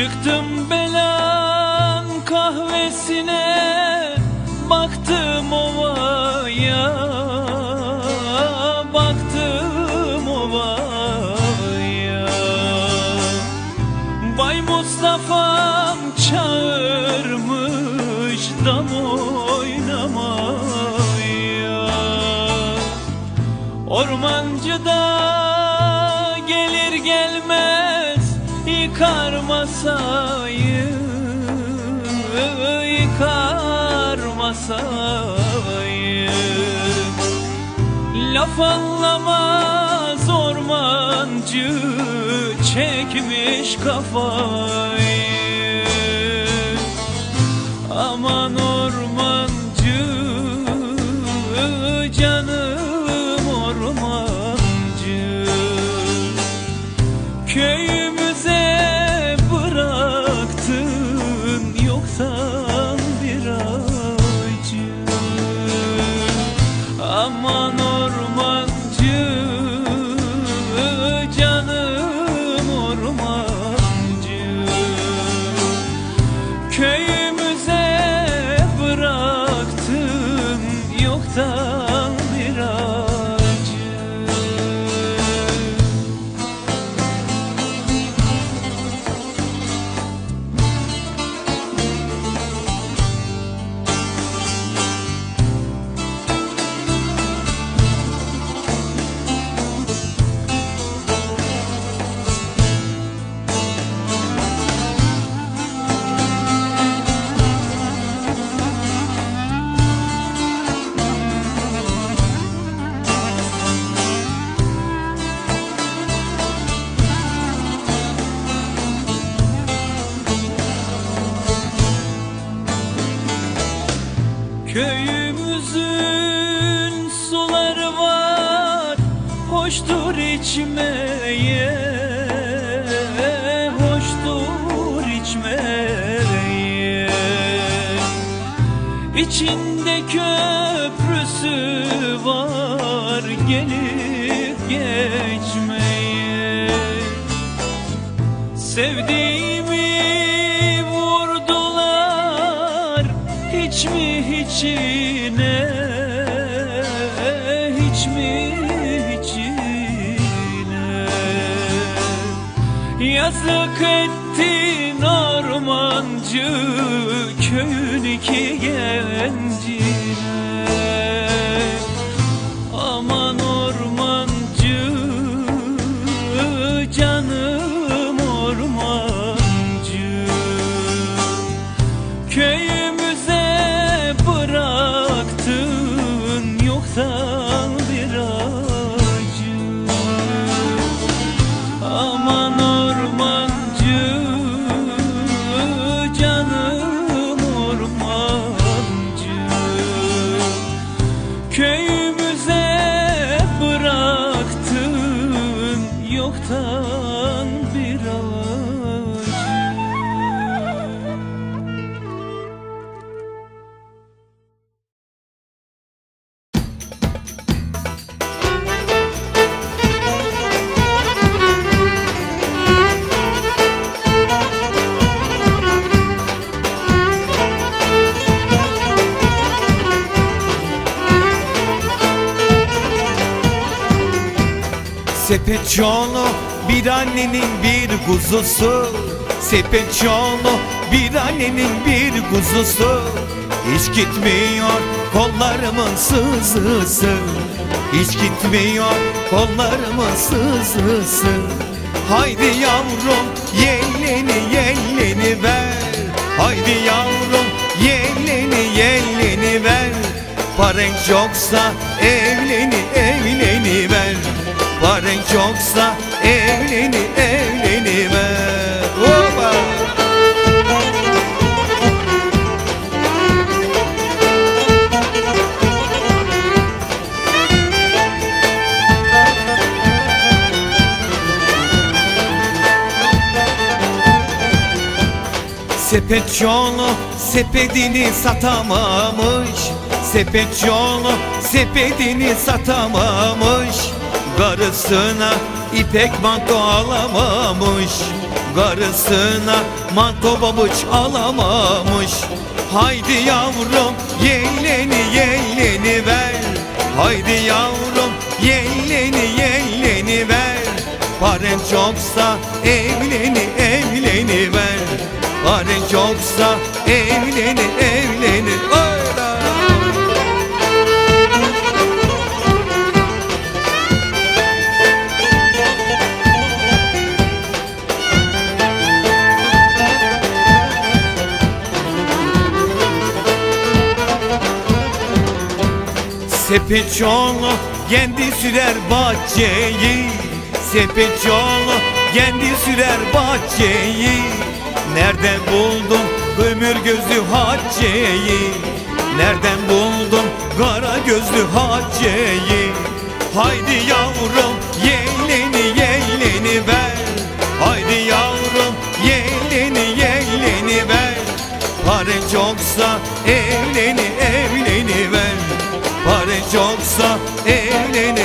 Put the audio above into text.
Çıktım belan kahvesine Baktım ovaya. Baktım ovaya. Bay Mustafa'm çağırmış Dam oynamaya. Ormancı da gelir gelmez yıkar masayı yıkar masayı Laf anlamaz ormancı çekmiş kafayı Aman ormancı canım ormancı. Köyümüze bıraktın yoktan bir Köyümüzün suları var Hoştur içmeye Hoştur içmeye. İçinde köprüsü var Gelip geçmeye. Sevdiğimi mi hiçine hiç mi hiçine Yazık ettin ormancı köyün iki gencine Köyümüze Sepetçoğlu bir annenin bir kuzusu. Sepetçoğlu bir annenin bir kuzusu. Hiç gitmiyor kollarımın sızısı. Hiç gitmiyor kollarımın sızısı. Haydi yavrum yelleni yelleni ver. Haydi yavrum yelleni yelleni ver. Paran evleni evleni Sepetçoğlu sepetini satamamış. Sepetçoğlu sepetini satamamış. Karısına ipek manto alamamış. Karısına Manto babuç alamamış. Haydi yavrum yeğleni yeğleni ver. Haydi yavrum yeğleni yeğleni ver. Paren çoksa evleni evleni ver Paren çoksa evleni evleni Oyla! Sepetçoğlu kendi sürer bahçeyi. Sepetçoğlu kendi sürer bahçeyi Nereden buldun ömür gözlü hacceyi Nereden buldun kara gözlü hacceyi Haydi yavrum yeğleni yeğleni ver. Haydi yavrum yeğleni yeğleni ver. Paren çoksa evleni evleni ver. Paren çoksa evleni